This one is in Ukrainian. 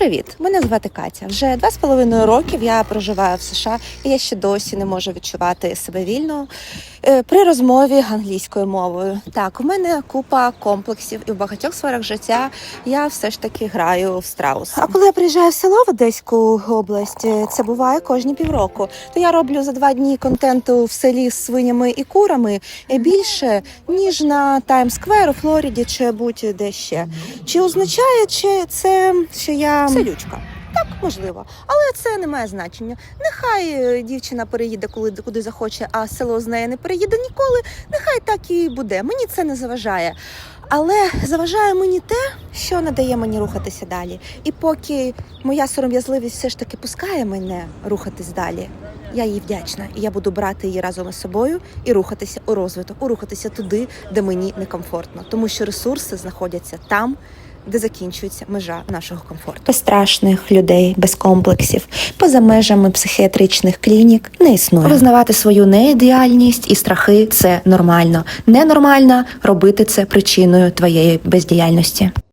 Привіт, мене звати Катя. Вже два з половиною років я проживаю в США, і я ще досі не можу відчувати себе вільно при розмові англійською мовою. Так, у мене купа комплексів, і в багатьох сферах життя я все ж таки граю в страус. А коли я приїжджаю в село в Одеську область, е, це буває кожні півроку. То я роблю за два дні контенту в селі з свинями і курами е, більше ніж на Таймсквер у Флориді чи будь-де ще. Чи означає чи це, що я селючка? Можливо, але це не має значення. Нехай е, дівчина переїде, коли куди захоче, а село з нею не переїде ніколи. Нехай так і буде. Мені це не заважає. Але заважає мені те, що не дає мені рухатися далі. І поки моя сором'язливість все ж таки пускає мене рухатись далі, я їй вдячна, і я буду брати її разом із собою і рухатися у розвиток, у рухатися туди, де мені некомфортно, тому що ресурси знаходяться там. Де закінчується межа нашого комфорту, безстрашних людей, без комплексів, поза межами психіатричних клінік не існує. Визнавати свою неідеальність і страхи це нормально. Ненормально робити це причиною твоєї бездіяльності.